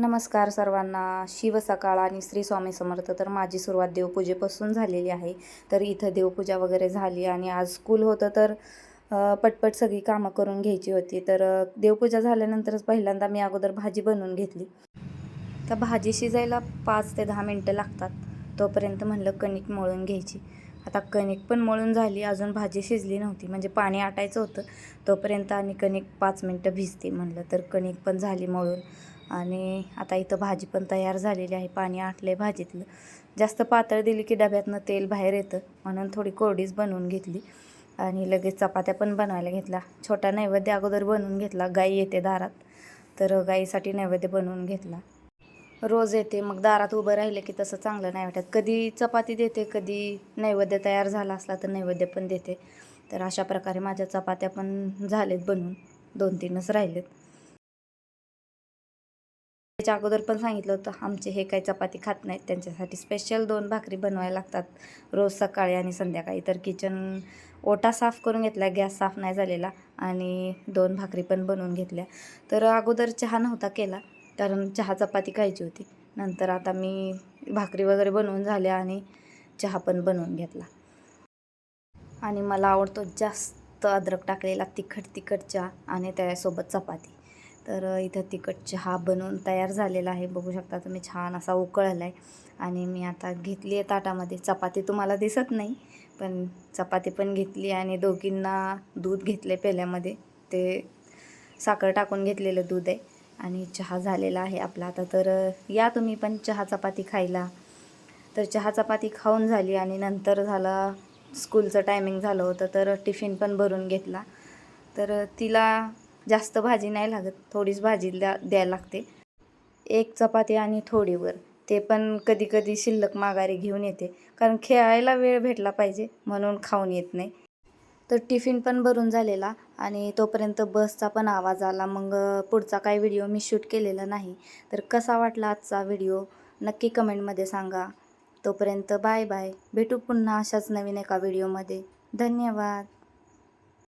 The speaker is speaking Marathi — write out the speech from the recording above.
नमस्कार सर्वांना. शिव सकाळ आणि श्री स्वामी समर्थ तर माझी सुरुवात देवपूजेपासून झालेली आहे. तर इथं देवपूजा वगैरे झाली आणि आज स्कूल होतं तर पटपट सगळी कामं करून घ्यायची होती. तर देवपूजा झाल्यानंतरच पहिल्यांदा मी अगोदर भाजी बनवून घेतली. तर भाजी शिजायला पाच ते दहा मिनटं लागतात. तोपर्यंत म्हणलं कणिक मळून घ्यायची. आता कणिक पण मळून झाली अजून भाजी शिजली नव्हती. म्हणजे पाणी आटायचं होतं. तोपर्यंत आणि कणिक पाच मिनटं भिजते म्हणलं. तर कणिक पण झाली मळून. आणि आता इथं भाजी पण तयार झालेली आहे. पाणी आटलं आहे भाजीतलं. जास्त पातळ दिली की डब्यातनं तेल बाहेर येतं. म्हणून थोडी कोरडीच बनवून घेतली. आणि लगेच चपात्या पण बनवायला घेतला छोटा नैवेद्य अगोदर बनवून घेतला. गाई येते दारात. तर गाईसाठी नैवेद्य बनवून घेतला. रोज येते मग दारात उभं राहिलं की तसं चांगलं नाही वाटत. कधी चपाती देते कधी नैवेद्य तयार झाला असला तर नैवेद्य पण देते. तर अशा प्रकारे माझ्या चपात्या पण झालेत बनवून दोन तीनच राहिलेत. त्याच्या अगोदर पण सांगितलं होतं आमचे हे काही चपाती खात नाहीत त्यांच्यासाठी स्पेशल दोन भाकरी बनवायला लागतात. रोज सकाळी आणि संध्याकाळी. तर किचन ओटा साफ करून घेतला गॅस साफ नाही झालेला आणि दोन भाकरी पण बनवून घेतल्या. तर अगोदर चहा नव्हता केला कारण चहा चपाती खायची होती. नंतर आता मी भाकरी वगैरे बनवून झाल्या आणि चहा पण बनवून घेतला. आणि मला आवडतो जास्त अद्रक टाकलेला तिखट तिखट चहा आणि त्यासोबत चपाती. तर इथं तिखट चहा बनवून तयार झालेला आहे. बघू शकता तुम्ही छान असा उकळला आहे आणि मी आता घेतली आहे ताटामध्ये. चपाती तुम्हाला दिसत नाही पण चपाती पण घेतली आणि दोघींना दूध घेतले पेल्यामध्ये. ते साखर टाकून घेतलेलं दूध आहे. आणि चहा झालेला आहे आपला. आता तर या तुम्ही पण चहा चपाती खायला. तर चहा चपाती खाऊन झाली आणि नंतर झाला स्कूलचं टायमिंग झालं होतं तर टिफिन पण भरून घेतला. तर तिला जास्त भाजी नाही लागत थोडीच भाजी द्या द्यायला लागते. एक चपाती आणि थोडीवर. ते पण कधी कधी शिल्लक माघारी घेऊन येते कारण खेळायला वेळ भेटला पाहिजे म्हणून खाऊन येत नाही. तर टिफिन पण भरून झालेला. आणि तोपर्यंत बसचा पण आवाज आला. मग पुढचा काही व्हिडिओ मी शूट केलेला नाही. तर कसा वाटला आजचा व्हिडिओ? नक्की कमेंटमध्ये सांगा. तोपर्यंत बाय बाय. भेटू पुन्हा अशाच नवीन एका व्हिडिओमध्ये. धन्यवाद.